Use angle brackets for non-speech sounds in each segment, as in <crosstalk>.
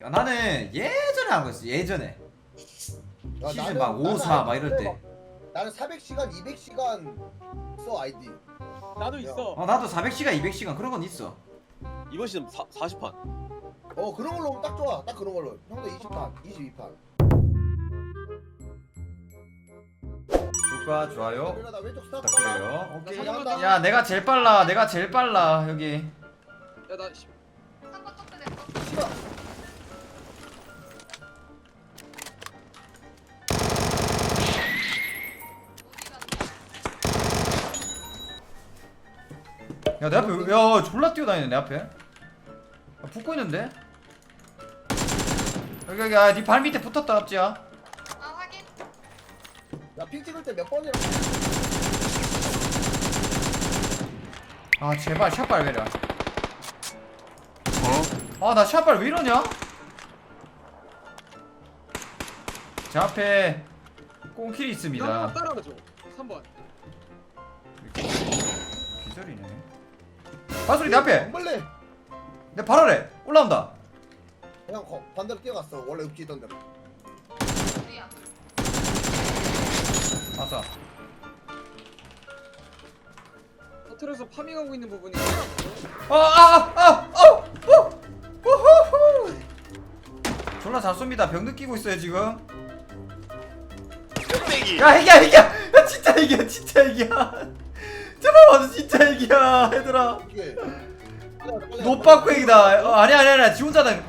야, 나는 예전에 한 거였어 예전에 야, 시즌 나는- 막 5, 나는 4막 이럴 그래, 때막 나는 400시간, 200시간 써 아이디. 나도 있어. 어, 나도 400시간 200시간 그런 건 있어 이번 시즌 4, 40판 어 그런 걸로 하면 딱 좋아. 딱 그런 걸로. 형도 20판, 22판. 구독과 좋아요 그래 나 왼쪽 스타트. 부탁드려요 오케이. 야 내가 제일 빨라 내가 제일 빨라 여기 야나 야 내 앞에 왜- 야 졸라 뛰어다니네 내 앞에 야, 붙고 있는데 여기 여기 아, 네발 밑에 붙었다 앞지야 아 확인. 야핑 찍을 때 몇 번이라. 아 제발 샷발 왜이래 어? 아나 샷발 왜 이러냐? 제 앞에 꽁킬이 있습니다 나 따라가줘. 3번. 기절이네 바소리 내 앞에. 엄벌레. 내발 아래. 올라온다. 그냥 거, 반대로 뛰어갔어. 원래 읍지던 대로. 우리야. 아싸. 터틀에서 파밍하고 있는 부분이 아, 아아아아어 우후후. 졸라 잘 쏩니다. 병 느끼고 있어요 지금. 야 핵이야 핵이야. 야, <laughs> 진짜 핵이야 진짜 핵이야 와줘 진짜 핵이야 얘들아. 이게. 노빠꾸 핵이다. 어, 아니야 아니야 아니야 지 혼자는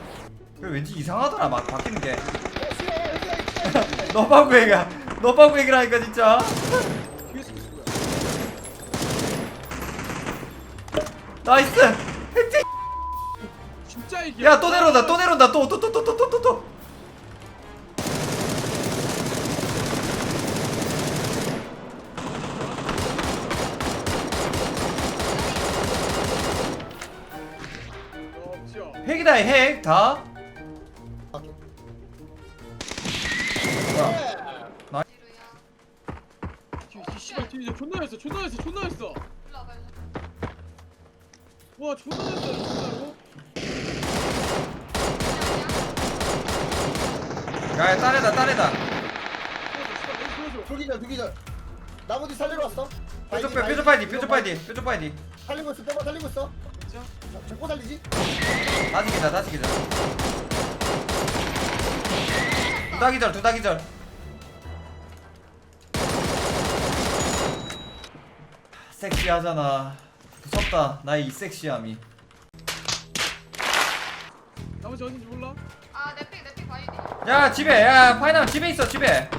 그 왠지 이상하더라 막 바뀌는 게. <laughs> 노빠꾸 핵이야. 노빠꾸 핵이라니까 진짜. 나이스. 핵 진짜 이게. 야또 내려온다 또 내려온다 또 또 또 또또 핵다 지루야. 뒤, 뒤, 씨발 뒤에 존나 했어. 존나 했어. 존나 했어. 와 존나 했어. 진짜로. 야내 보여줘. 두기절, 두기절. 나머지 살리러 왔어. 뾰족 뼈 뾰족 파이디 뾰족 파이디 뾰족 파이디 살리고 있어. 빼봐 살리고 있어. 자, 잡고 살리지. 다시 기절 다시 기절. 두다 기절 두다 기절. 섹시하잖아. 무섭다 나의 이 섹시함이. 나머지 어딘지 몰라? 아 내픽 내픽 봐야지. 야 집에. 야 파이남 집에 있어 집에.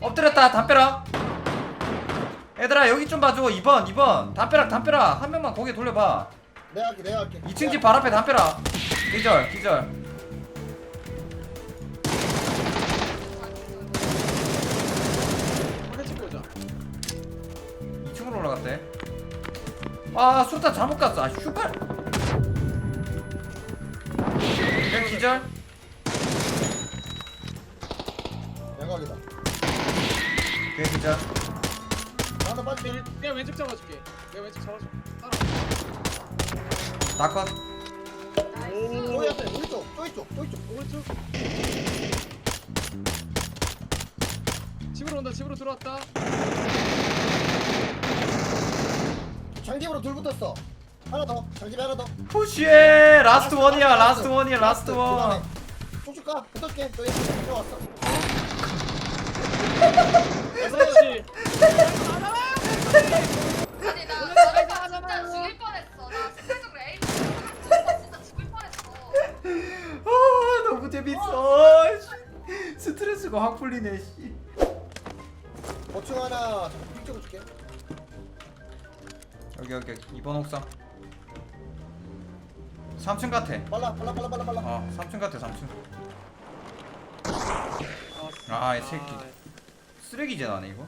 엎드렸다 담벼락 얘들아 여기 좀 봐줘. 2번 2번. 담벼락 담벼락. 한 명만 고개 돌려봐. 내가 할게, 내가 할게. 2층 집발 앞에 담벼락. 기절 기절. 확인 찍고 오자. 2층으로 올라갔대. 아 수류탄 잘못 갔어. 아 슈발. 야 기절. 양각이다. 걔 기절 내가 왼쪽 잡아줄게. 내가 왼쪽 잡아줄게. 따라. 나이스. 앞에 오른쪽, 저기 쪽, 저기 쪽. 오른쪽. 집으로 온다. 집으로 들어왔다. 장집으로 둘 붙었어. 하나 더. 장집에 하나 더. 푸시해 라스트 원이야 라스트 원이야 라스트 원. 쭉쭉 가. 붙을게. 저기 들어왔어. 그렇지. 아니 나나 진짜 죽일 뻔했어. 나 순간적으로 에임 딱 진짜 죽을 뻔했어. 아 너무 재밌어 씨. 스트레스가 확 풀리네 씨. 보충 하나. 픽 찍어줄게. 여기 여기 2번 옥상 3층 같아 빨라, 빨라, 빨라, 빨라, 빨라. 어 3층 같아 3층 아, 아이 새끼 쓰레기제 나네 이거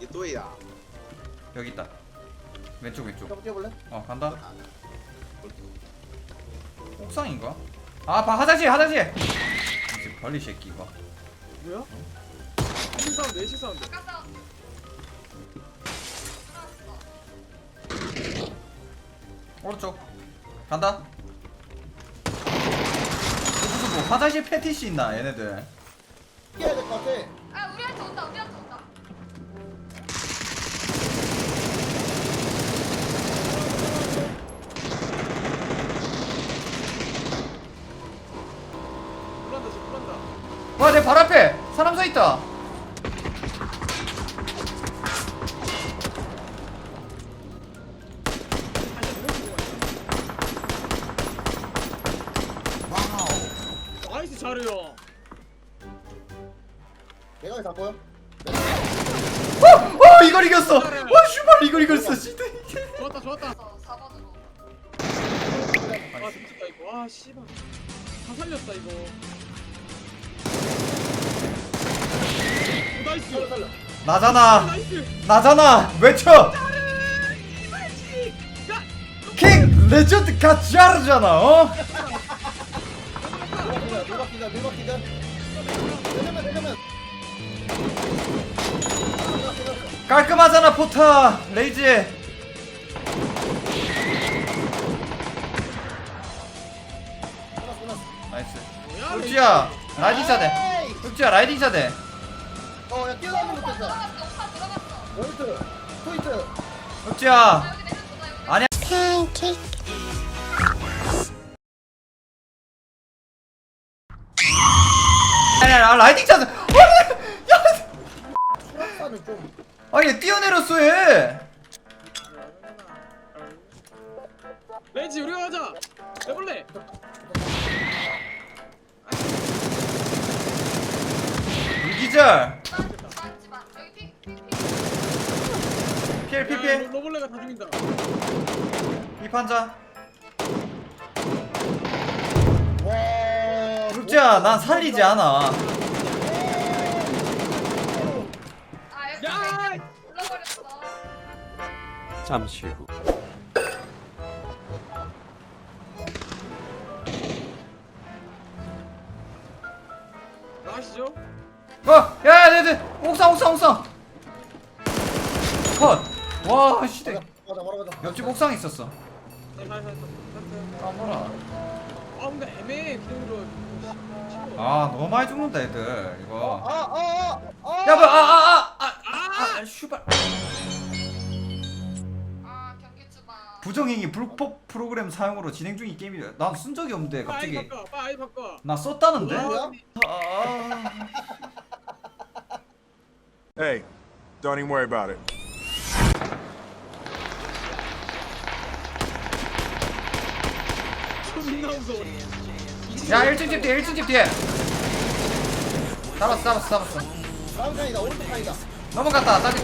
이 또이야 여기 있다. 왼쪽 왼쪽. 뛰어볼래? 어 간다. 옥상인가? 아 봐, 화장실 화장실! 이제 벌리 새끼 이거. 뭐야? 시 사운드, 시 사운드. 오른쪽. 간다. 화장실 패티시 있나 얘네들. 깨야 될 것 같아. 아 우리한테 온다 우리한테 온다 불난다 지금 불난다 와 내 발 앞에 사람 서 있다. 나이스 내가 왜다 보여? 어! 어 이걸 이겼어. 와 슈발 이걸 이겼어 진짜. 좋았다 좋았다. 그래서 4번으로 아 미쳤다 이거. 와 씨발. 다 살렸다 이거 나잖아. 나이스 나잖아. 외쳐. 킹 레전드 가짜르잖아 어? 내려면 내려면 깔끔하잖아 포타 끝났어 나이스. 뭐야 욱지야 라이딩 에이! 욱지야 라이딩 샷해 어 야 뛰어다니는 오빠 것도 있어 들어갔어 오빠 들어갔어 원히트 아나 여기 아니야. 아니 아니 라이딩 샷 아니 야 수락사는 좀. 아니 뛰어내렸어 얘. 렌지 우리가 가자. 해볼래? 불기절 필 야, 필필 로- 로볼레가 다 죽인다 이 판자 와 욱지야 난 살리지 않아 아 여기 야 불러버렸어 잠시 후. 나가시죠 어! 야, 야, 야, 야, 옥상, 옥상, 옥상. 컷. 와, 시대. 가자 바로 가자 옆집 옥상 있었어. 아, 뭐라. 아 근데 애매해 그대로 아, 너무 많이 죽는다, 애들. 이거. 아아아아 야, 뭐, 아, 아, 아, 아, 아, 아, 슈발. 아 경기 주마 부정행위 불법 프로그램 사용으로 진행 중인 게임이. 난쓴 적이 없는데 갑자기. 바꿔 빨리 바꿔 나 썼다는데? 뭐야? 아, Hey, don't even worry about it. 존나 무서워 야, 1층 집 뒤에, 1층 집 뒤에. 잡았어, 잡았어, 잡았어. 다음 칸이다 오른쪽 칸이다 넘어갔다, 따지.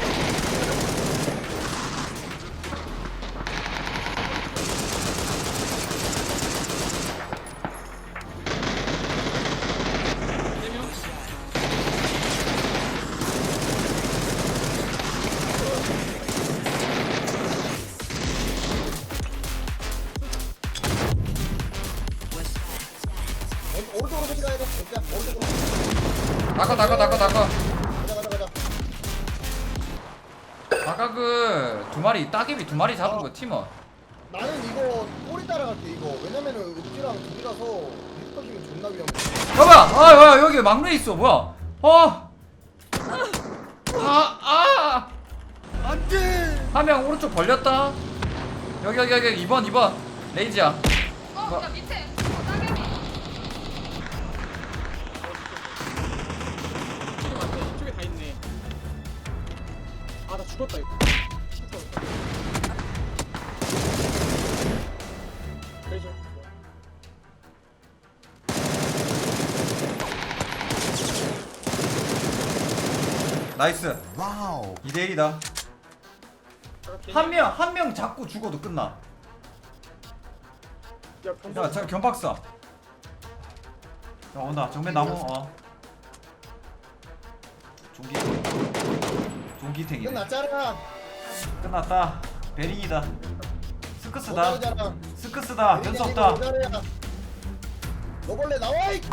아까 그 두 마리 따개비 두 마리 잡은 거 팀원. 나는 이거 꼬리 따라갈게 이거. 왜냐면은 읍지랑 둘이라서 리스터시면 존나 위험해. 여보야 아 야, 여기 막내 있어 뭐야? 어? 아, 아! 안돼! 한 명 오른쪽 벌렸다. 여기 여기 여기 2번 2번. 레이지야. 어야 밑에 죽었다 이거. 그래죠 나이스. 와우. 2대1이다. 한명 한 명 잡고 죽어도 끝나. 야 야저 견박사. 야 온다. 정면 나무. 어. 종기 종기탱이네. 끝났잖아. 끝났다. 베링이다. 스크스다. 못하잖아 스크스다. 변수 없다. 너벌레 나와 이맞